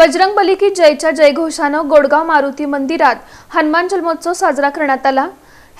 बजरंग बली की जयच्या जयघोषानं गोडगाव मारुती मंदिरात हनुमान जन्मोत्सव साजरा करण्यात आला.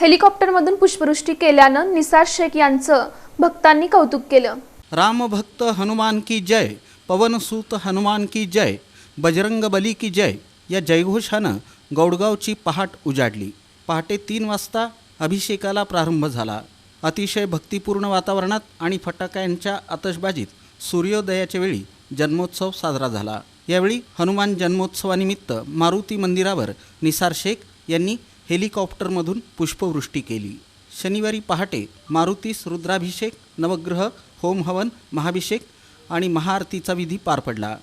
हेलिकॉप्टरमधून पुष्पवृष्टी केल्यानं निसार शेख यांचं भक्तांनी कौतुक केलं. रामभक्त हनुमान की जय पवनसूत हनुमान की जय बजरंग बली की जय या जयघोषानं गौडगावची पहाट उजाडली. पहाटे तीन वाजता अभिषेकाला प्रारंभ झाला. अतिशय भक्तिपूर्ण वातावरणात आणि फटाक्यांच्या आतषबाजीत सूर्योदयाच्या वेळी जन्मोत्सव साजरा झाला. यावेळी हनुमान जन्मोत्सवानिमित्त मारुती मंदिरावर निसार शेख यांनी हेलिकॉप्टरमधून पुष्पवृष्टी केली. शनिवारी पहाटे मारुतीस रुद्राभिषेक नवग्रह होम हवन महाभिषेक आणि महाआरतीचा विधी पार पडला.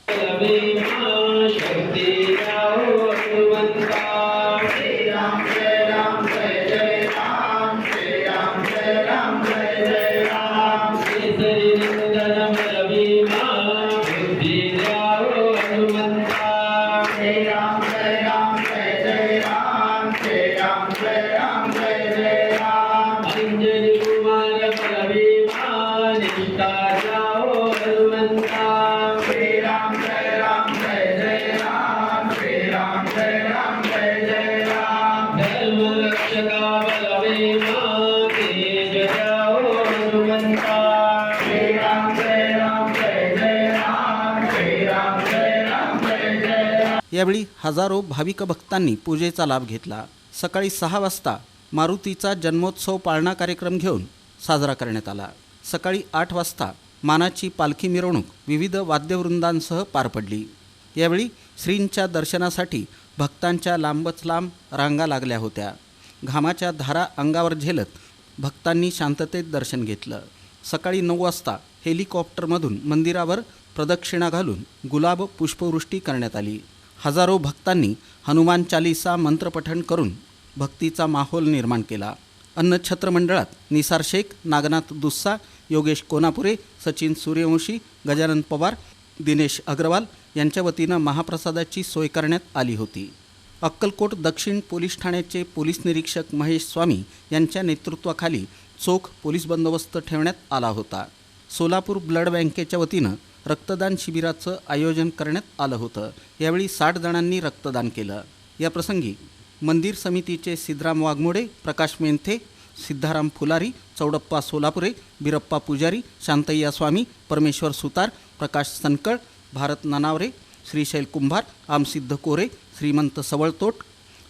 यावेळी हजारो भाविक भक्तांनी पूजेचा लाभ घेतला. सकाळी सहा वाजता मारुतीचा जन्मोत्सव पाळणा कार्यक्रम घेऊन साजरा करण्यात आला. सकाळी आठ वाजता मानाची पालखी मिरवणूक विविध वाद्यवृंदांसह पार पडली. यावेळी श्रींच्या दर्शनासाठी भक्तांच्या लांबच लांब रांगा लागल्या होत्या. घामाच्या धारा अंगावर झेलत भक्तांनी शांततेत दर्शन घेतलं. सकाळी नऊ वाजता हेलिकॉप्टरमधून मंदिरावर प्रदक्षिणा घालून गुलाब पुष्पवृष्टी करण्यात आली. हजारो भक्तांनी हनुमान चालिसा मंत्रपठण करून भक्तीचा माहोल निर्माण केला. अन्नछत्र मंडळात निसार शेख नागनाथ दुस्सा योगेश कोनापुरे सचिन सूर्यवंशी गजानन पवार दिनेश अग्रवाल यांच्या वतीनं महाप्रसादाची सोय करण्यात आली होती. अक्कलकोट दक्षिण पोलीस ठाण्याचे पोलीस निरीक्षक महेश स्वामी यांच्या नेतृत्वाखाली चोख पोलीस बंदोबस्त ठेवण्यात आला होता. सोलापूर ब्लड बँकेच्या वतीनं रक्तदान शिबिराचं आयोजन करण्यात आलं होतं. यावेळी साठ जणांनी रक्तदान केलं. या प्रसंगी मंदिर समितीचे सिद्धराम वाघमोडे प्रकाश मेंथे सिद्धाराम फुलारी चौडप्पा सोलापुरे बिरप्पा पुजारी शांतय्या स्वामी परमेश्वर सुतार प्रकाश सनकळ भारत ननावरे श्रीशैल कुंभार आमसिद्ध कोरे श्रीमंत सवळतोट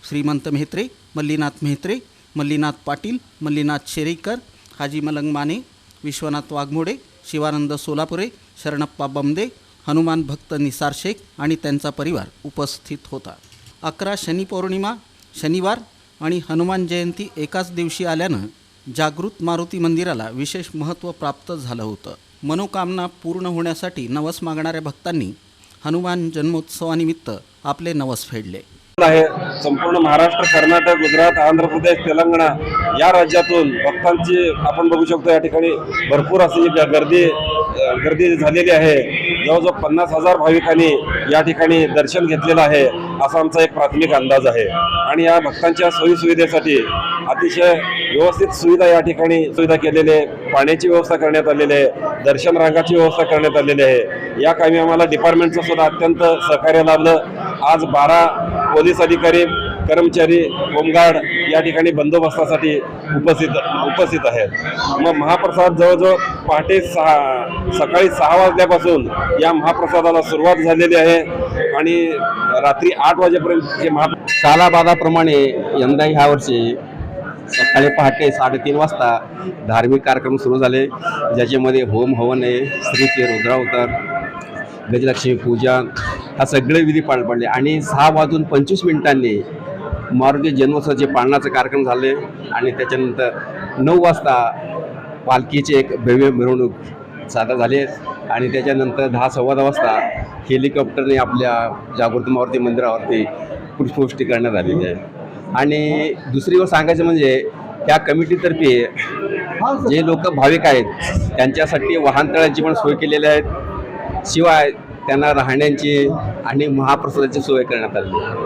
श्रीमंत मेहत्रे मल्लीनाथ मेहत्रे मल्लीनाथ पाटील मल्लीनाथ शेरेकर हाजी मलंग माने विश्वनाथ वाघमोडे शिवानंद सोलापुरे शरणप्पा बमदे हनुमान भक्त निसार शेख आणि त्यांचा परिवार उपस्थित होता. अकरा शनी पौर्णिमा शनिवार आणि हनुमान जयंती एकाच दिवशी आल्यानं जागृत मारुती मंदिराला विशेष महत्त्व प्राप्त झालं होतं. मनोकामना पूर्ण होण्यासाठी नवस मागणाऱ्या भक्तांनी हनुमान जन्मोत्सवानिमित्त आपले नवस फेडले. आहे संपूर्ण महाराष्ट्र कर्नाटक गुजरात आंध्र प्रदेश तेलंगणा या राज्यातून भक्तांची आपण बघू शकतो या ठिकाणी भरपूर अशी गर्दी गर्दी झालेली आहे. जवळजवळ पन्नास हजार भाविकांनी या ठिकाणी दर्शन घेतलेलं आहे असा आमचा एक प्राथमिक अंदाज आहे. आणि या भक्तांच्या सोयीसुविधेसाठी अतिशय व्यवस्थित सुविधा या ठिकाणी सुविधा केलेली आहे. पाण्याची व्यवस्था करण्यात आलेली आहे दर्शन रांगाची व्यवस्था करण्यात आलेली आहे. या कामी आम्हाला डिपार्टमेंटचं सुद्धा अत्यंत सहकार्य लाभलं. आज बारा पोलीस अधिकारी कर्मचारी होमगार्ड या ठिकाणी बंदोबस्तासाठी उपस्थित उपस्थित आहेत. मग महाप्रसाद जवळजवळ पहाटे सहा सकाळी सहा वाजल्यापासून या महाप्रसादाला सुरुवात झालेली आहे. आणि रात्री आठ वाजेपर्यंत हे महा सालाबादाप्रमाणे यंदा ह्या वर्षी सकाळी पहाटे साडेतीन वाजता धार्मिक कार्यक्रम सुरू झाले. ज्याच्यामध्ये होम हवन आहे स्त्रीचे रुद्रावतार गजलक्ष्मी पूजन हा सगळे विधी पार पडले. आणि सहा वाजून पंचवीस मिनिटांनी मारुती जन्मोत्सवाचे पाळण्याचे कार्यक्रम झाले आणि त्याच्यानंतर नऊ वाजता पालखीचे एक भव्य मिरवणूक सादर झाले. आणि त्याच्यानंतर दहा सव्वा दहा वाजता हेलिकॉप्टरने आपल्या जागृती मारुती मंदिरावरती पुष्पवृष्टी करण्यात आलेली आहे. आणि दुसरी गोष्ट सांगायचं म्हणजे त्या कमिटीतर्फे जे लोक भाविक आहेत त्यांच्यासाठी वाहनतळांची पण सोय केलेली आहेत शिवाय त्यांना राहण्याची आणि महाप्रसादाची सोय करण्यात आली आहे.